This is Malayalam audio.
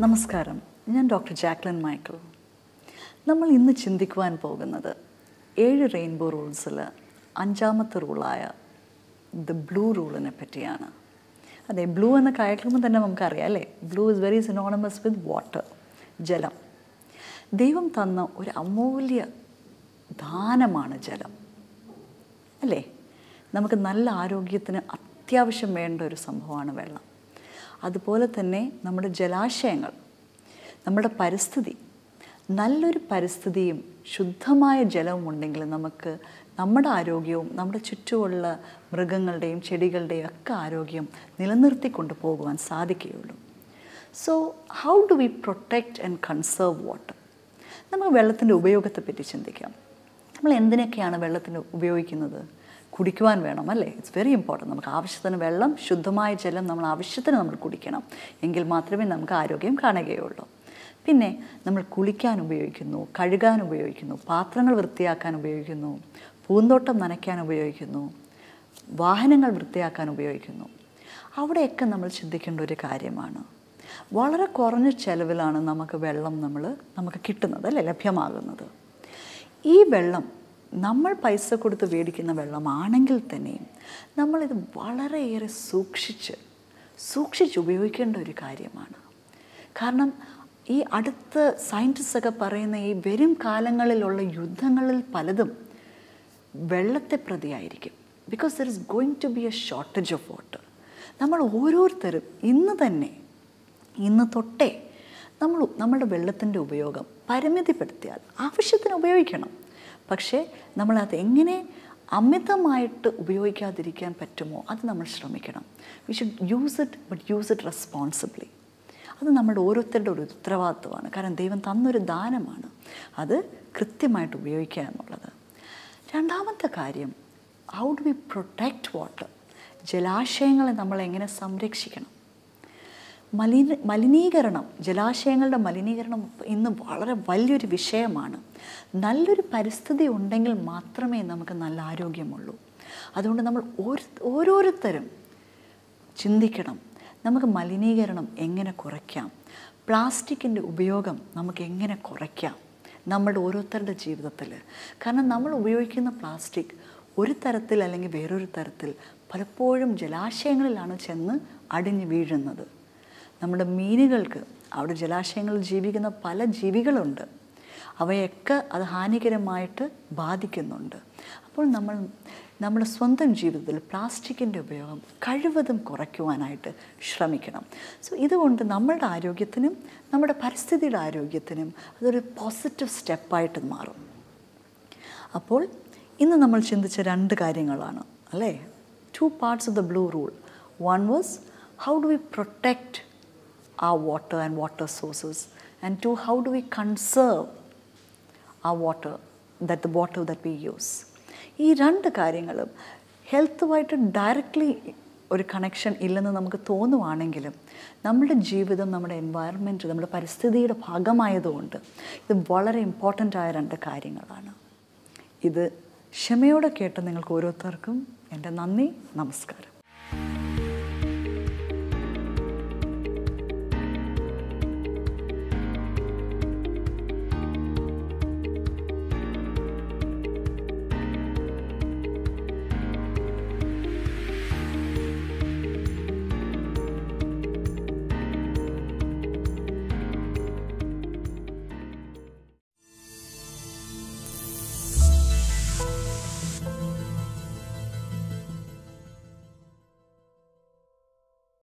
നമസ്കാരം. ഞാൻ ഡോക്ടർ ജാക്ലിൻ മൈക്കിൾ. നമ്മൾ ഇന്ന് ചിന്തിക്കുവാൻ പോകുന്നത് ഏഴ് റെയിൻബോ റൂൾസിൽ അഞ്ചാമത്തെ റൂളായ ദ ബ്ലൂ റൂളിനെ പറ്റിയാണ്. അതെ ബ്ലൂ എന്ന കേൾക്കുമ്പോൾ തന്നെ നമുക്കറിയാം അല്ലേ? Blue is very synonymous with water ജലം. ദൈവം തന്ന ഒരു അമൂല്യ ദാനമാണ് ജലം അല്ലേ? നമുക്ക് നല്ല ആരോഗ്യത്തിന് അത്യാവശ്യം വേണ്ട ഒരു സംഭവമാണ് വെള്ളം. അതുപോലെ തന്നെ നമ്മുടെ ജലാശയങ്ങൾ നമ്മുടെ പരിസ്ഥിതി. നല്ലൊരു പരിസ്ഥിതിയും ശുദ്ധമായ ജലവും ഉണ്ടെങ്കിൽ നമുക്ക് നമ്മുടെ ആരോഗ്യവും നമ്മുടെ ചുറ്റുമുള്ള മൃഗങ്ങളുടെയും ചെടികളുടെയും ഒക്കെ ആരോഗ്യം നിലനിർത്തിക്കൊണ്ട് പോകുവാൻ സാധിക്കുകയുള്ളൂ. So how do we protect and conserve water നമുക്ക് വെള്ളത്തിന്റെ ഉപയോഗത്തെപ്പറ്റി ചിന്തിക്കാം. നമ്മൾ എന്തിനൊക്കെയാണ് വെള്ളത്തിന് ഉപയോഗിക്കുന്നത്? കുടിക്കുവാൻ വേണം അല്ലേ? ഇറ്റ്സ് വെരി ഇമ്പോർട്ടന്റ് നമുക്ക് ആവശ്യത്തിന് വെള്ളം ശുദ്ധമായ ജലം നമ്മൾ ആവശ്യത്തിന് നമ്മൾ കുടിക്കണം. എങ്കിൽ മാത്രമേ നമുക്ക് ആരോഗ്യം കാണുകയുള്ളൂ. പിന്നെ നമ്മൾ കുളിക്കാൻ ഉപയോഗിക്കുന്നു കഴുകാൻ ഉപയോഗിക്കുന്നു പാത്രങ്ങൾ വൃത്തിയാക്കാൻ ഉപയോഗിക്കുന്നു പൂന്തോട്ടം നനയ്ക്കാൻ ഉപയോഗിക്കുന്നു വാഹനങ്ങൾ വൃത്തിയാക്കാൻ ഉപയോഗിക്കുന്നു. അവിടെയൊക്കെ നമ്മൾ ചിന്തിക്കേണ്ട ഒരു കാര്യമാണ്. വളരെ കുറഞ്ഞ ചെലവിലാണ് നമുക്ക് വെള്ളം നമ്മൾ നമുക്ക് കിട്ടുന്നത് അല്ലേ? ലഭ്യമാകുന്നത്. ഈ വെള്ളം നമ്മൾ പൈസ കൊടുത്ത് മേടിക്കുന്ന വെള്ളമാണെങ്കിൽ തന്നെയും നമ്മളിത് വളരെയേറെ സൂക്ഷിച്ച് സൂക്ഷിച്ച് ഉപയോഗിക്കേണ്ട ഒരു കാര്യമാണ്. കാരണം ഈ അടുത്ത സയന്റിസ്റ്റൊക്കെ പറയുന്ന ഈ വരും കാലങ്ങളിലുള്ള യുദ്ധങ്ങളിൽ പലതും വെള്ളത്തെ പ്രതിയായിരിക്കും. Because there is going to be a shortage of water നമ്മൾ ഓരോരുത്തരും ഇന്ന് തന്നെ ഇന്ന് തൊട്ടേ നമ്മൾ നമ്മുടെ വെള്ളത്തിന്റെ ഉപയോഗം പരിമിതിപ്പെടുത്തിയാൽ ആവശ്യത്തിന് ഉപയോഗിക്കണം. പക്ഷേ നമ്മളത് എങ്ങനെ അമിതമായിട്ട് ഉപയോഗിക്കാതിരിക്കാൻ പറ്റുമോ അത് നമ്മൾ ശ്രമിക്കണം. We should use it but use it responsibly അത് നമ്മുടെ ഓരോരുത്തരുടെ ഒരു ഉത്തരവാദിത്വമാണ്. കാരണം ദൈവം തന്നൊരു ദാനമാണ് അത് കൃത്യമായിട്ട് ഉപയോഗിക്കുക എന്നുള്ളത്. രണ്ടാമത്തെ കാര്യം how do we protect water ജലാശയങ്ങളെ നമ്മൾ എങ്ങനെ സംരക്ഷിക്കണം? മലിന മലിനീകരണം ജലാശയങ്ങളുടെ മലിനീകരണം ഇന്ന് വളരെ വലിയൊരു വിഷയമാണ്. നല്ലൊരു പരിസ്ഥിതി ഉണ്ടെങ്കിൽ മാത്രമേ നമുക്ക് നല്ല ആരോഗ്യമുള്ളൂ. അതുകൊണ്ട് നമ്മൾ ഓരോ ഓരോരുത്തരും ചിന്തിക്കണം നമുക്ക് മലിനീകരണം എങ്ങനെ കുറയ്ക്കാം? പ്ലാസ്റ്റിക്കിന്റെ ഉപയോഗം നമുക്ക് എങ്ങനെ കുറയ്ക്കാം? നമ്മുടെ ഓരോരുത്തരുടെ ജീവിതത്തിൽ. കാരണം നമ്മൾ ഉപയോഗിക്കുന്ന പ്ലാസ്റ്റിക് ഒരു തരത്തിൽ അല്ലെങ്കിൽ വേറൊരു തരത്തിൽ പലപ്പോഴും ജലാശയങ്ങളിലാണ് ചെന്ന് അടിഞ്ഞു വീഴുന്നത്. നമ്മുടെ മീനുകൾക്ക് അവിടെ ജലാശയങ്ങളിൽ ജീവിക്കുന്ന പല ജീവികളുണ്ട്. അവയൊക്കെ അത് ഹാനികരമായിട്ട് ബാധിക്കുന്നുണ്ട്. അപ്പോൾ നമ്മൾ നമ്മുടെ സ്വന്തം ജീവിതത്തിൽ പ്ലാസ്റ്റിക്കിന്റെ ഉപയോഗം കഴിവതും കുറയ്ക്കുവാനായിട്ട് ശ്രമിക്കണം. സോ ഇതുകൊണ്ട് നമ്മളുടെ ആരോഗ്യത്തിനും നമ്മുടെ പരിസ്ഥിതിയുടെ ആരോഗ്യത്തിനും അതൊരു പോസിറ്റീവ് സ്റ്റെപ്പായിട്ട് മാറും. അപ്പോൾ ഇന്ന് നമ്മൾ ചിന്തിച്ച രണ്ട് കാര്യങ്ങളാണ് അല്ലേ? Two parts of the blue rule one was how do we protect our water and water sources? And two how do we conserve our water that the water that we use? ഈ രണ്ട് കാര്യങ്ങളും ഹെൽത്തുമായിട്ട് ഡയറക്റ്റ്ലി ഒരു കണക്ഷൻ ഇല്ലെന്ന് നമുക്ക് തോന്നുവാണെങ്കിലും നമ്മുടെ ജീവിതം നമ്മുടെ എൻവയറമെന്റ് നമ്മുടെ പരിസ്ഥിതിയുടെ ഭാഗമായതുകൊണ്ട് ഇത് വളരെ ഇമ്പോർട്ടന്റ് ആയ രണ്ട് കാര്യങ്ങളാണ്. ഇത് ക്ഷമയോടെ കേട്ട് നിങ്ങൾക്ക് ഓരോരുത്തർക്കും എന്റെ നന്ദി നമസ്കാരം.